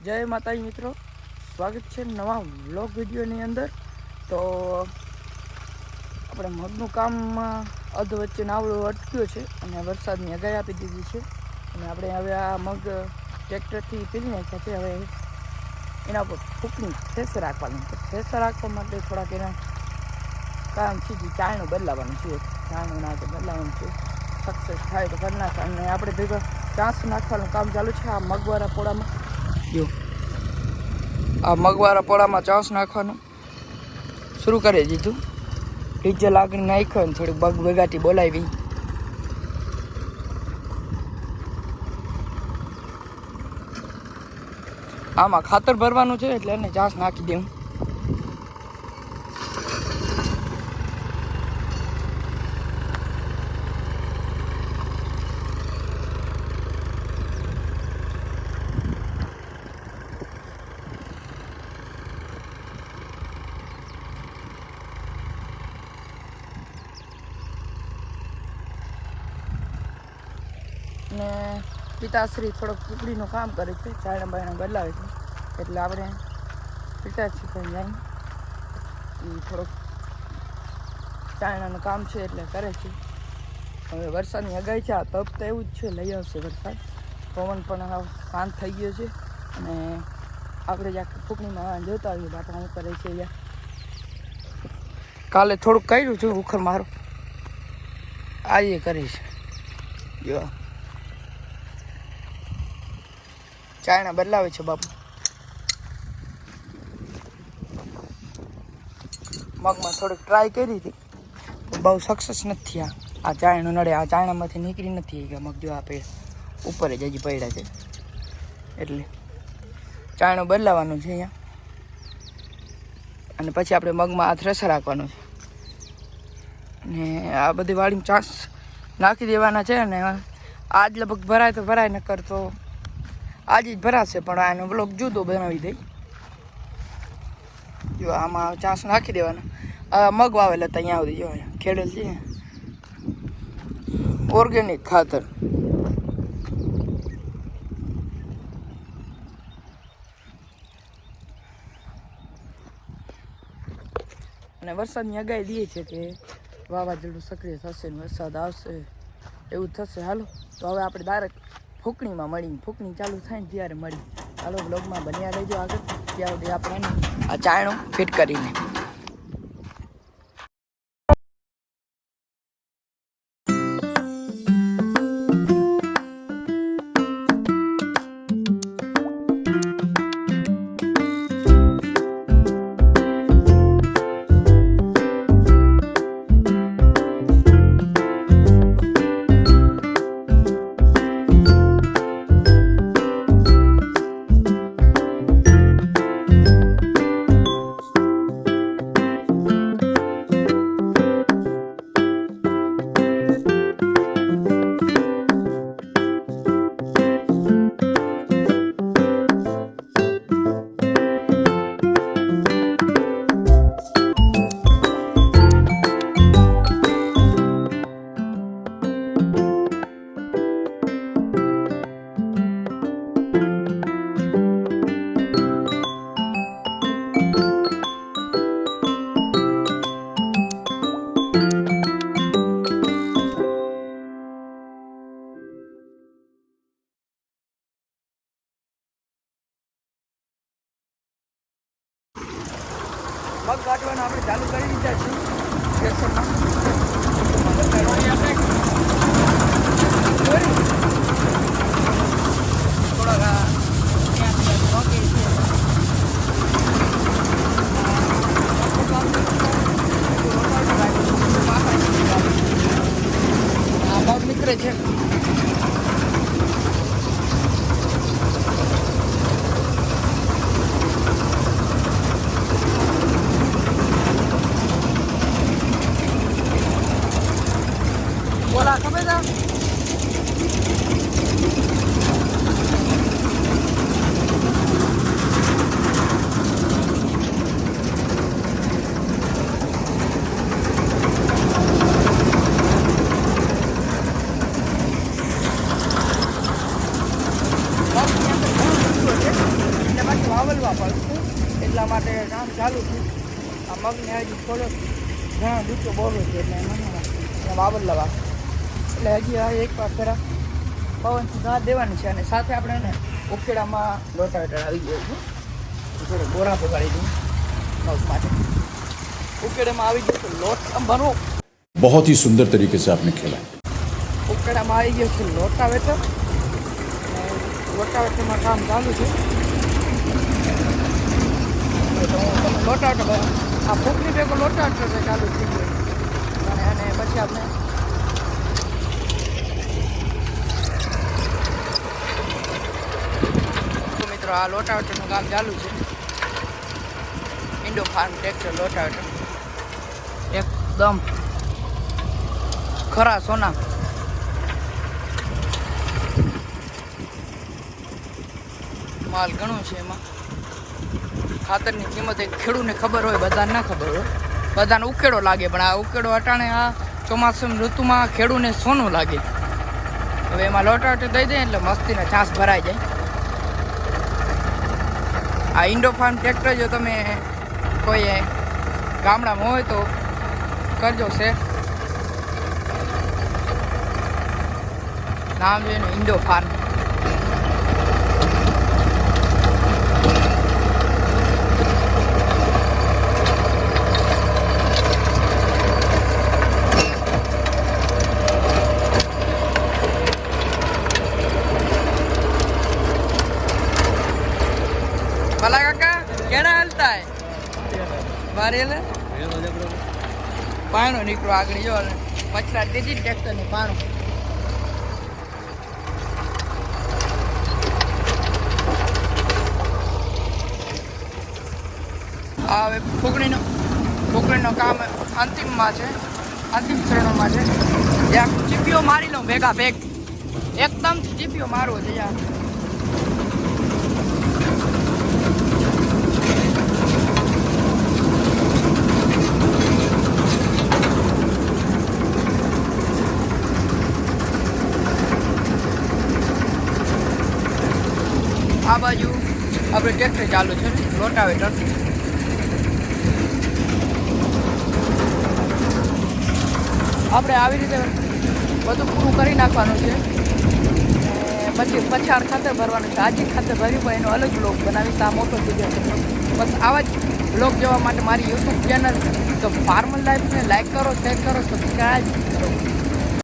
જય માતાજી મિત્રો. સ્વાગત છે નવા વ્લોગ વિડીયોની અંદર. તો આપણે મગનું કામ અધ વચ્ચે નાવડું અટક્યો છે અને વરસાદની આગાહી આપી દીધી છે. અને આપણે હવે આ મગ ટ્રેક્ટરથી પીલી નાખ્યા છે. હવે એના પર ફૂકની થેસર રાખવાનું છે. થેસર રાખવા માટે થોડાક એના કામ છે જે ચાયણું બદલાવાનું છે. ચાયણું ના બદલાવાનું છે. સક્સેસ થાય તો કરી નાખવાનું આપણે ભેગા ચાંસ નાખવાનું કામ ચાલુ છે. આ મગવાળા પોળામાં જો આ મગવાળા પોળામાં ચાસ નાખવાનું. શરૂ કરી દીધું. ડીજે લાગણી નાખ્યો ને થોડીક બગ ભેગાથી બોલાવી. આમાં ખાતર ભરવાનું છે એટલે એને ચાસ નાખી દઉં ને પિતાશ્રી થોડોક ટુકડીનું કામ કરે છે, ચાયણા બાયણા બદલાવે છે. એટલે આપણે પિતાશ્રી પણ જાય. એ થોડોક ચાયણાનું કામ છે એટલે કરે છે. હવે વરસાદની આગાહી છે, આ તપ તો એવું જ છે, લઈ આવશે વરસાદ. પવન પણ શાંત થઈ ગયો છે અને આપણે જ્યાં ફૂકણીમાં જોતા હોઈએ બાપા હું કરે છે અહીંયા કાલે થોડુંક કર્યું છે, ઉખર મારું. આજે કરીશ. જો ચાયણા બદલાવે છે બાપુ. મગમાં થોડીક ટ્રાય કરી હતી. બહુ સક્સેસ નથી થયા. આ ચાયણું નડે, આ ચાયણામાંથી નીકળી નથી ગયા મગ જો આપે ઉપર જ હજી પડ્યા છે. એટલે ચાયણું બદલાવાનું છે અહીંયા. અને પછી આપણે મગમાં આ થ્રેસર રાખવાનું છે. ને આ બધી વાડીમાં ચાંસ નાખી દેવાના છે અને આજ લગભગ ભરાય તો ભરાય, નકર તો આજે જ ભરાશે, પણ આનો બ્લોક જુદો બનાવી દઈ. જો આમાં ચાંસ નાખી દેવાના. મગ વાવેલા હતા અહીંયા સુધી, જો ખેડેલ છે. ઓર્ગેનિક ખાતર. અને વરસાદની આગાહી દે છે કે વાવાઝોડું સક્રિય થશે ને વરસાદ આવશે, એવું થશે હાલો. તો હવે આપણે ડાયરેક્ટ ફૂકણીમાં મળી ફૂકણી ચાલુ થાય ને ત્યારે મળી. ચાલો બ્લોગમાં બન્યા રહેજો આગળ. ત્યાં સુધી આપણે આ ચાયણું ફિટ કરીને. કાઢવાના આપણે ચાલુ કરી દીધા છે સ્ટેશનમાં થોડાક આ ત્યાં ત્યાં રોકે છે. આ પગ નીકળે છે વાવલવા પડશે એટલા માટે કામ ચાલુ છે આ મગને હજી થોડોક ઘણા ડૂચો બોલો છે એટલે એમાં વાવલવા વાગશે એટલે હજી આ એક વાર ફેરા પવનથી ઘા દેવાની છે અને સાથે આપણે એને ઉકેડામાં લોટાવેટર આવી ગયો છે થોડો બોરા પગાડી દઉં મગ માટે ઉકેડામાં આવી ગયો છે લોટ આમ બનવો बहुत ही સુંદર तरीके से आपने खेला ઉકેડામાં આવી ગયો છે લોટાવેટર અને લોટાવેટરમાં કામ ચાલુ છે તો હું તમને આ ફૂકની ભેગો લોટાટ થશે ચાલુ થઈ ગયો. અને અને પછી આપણે મિત્રો આ લોટાવટનું કામ ચાલુ છે. ઇન્ડો ફાર્મ ટ્રેક્ટર લોટાવટ. એકદમ ખરા સોના. માલ ઘણો છે એમાં. ખાતરની કિંમત એક ખેડૂતને ખબર હોય, બધાને ના ખબર હોય. બધાને ઉકેડો લાગે, પણ આ ઉકેડો અટાણે આ ચોમાસું ઋતુમાં ખેડૂને સોનું લાગે. હવે એમાં લોટાવટે દઈ દે એટલે મસ્તીના છાસ ભરાઈ જાય. આ ઇન્ડો ફાર્મ ટ્રેક્ટર જો તમે કોઈ ગામડામાં હોય તો કરજો છે નામ છે ઇન્ડો ફાર્મ. મારે લે પાણો નીકળો આગળ, જો ને પછડા દીધી ટ્રેક્ટરની પાણું હવે ફૂકણીનો ફૂકણીનો કામ અંતિમમાં છે. અંતિમ ચરણોમાં છે. જ્યાં ચીપીઓ મારી લઉં, ભેગા ભેગ. એકદમ ચીપીઓ મારવો છે, યાર. આ બાજુ આપણે ટ્રેક્ટર ચાલુ છે લોટાવેટર આપણે આવી રીતે બધું પૂરું કરી નાખવાનું છે. પછી પછાડ ખાતર ભરવાનું છે. આજે ખાતર ભર્યું પણ એનો અલગ બ્લોગ બનાવીશ આ મોટો વીડિયો છે. બસ આવા જ બ્લોગ જોવા માટે મારી યુટ્યુબ ચેનલ તો ફાર્મર લાઈફને લાઈક કરો શેર કરો સબસ્ક્રાઈબ કરો.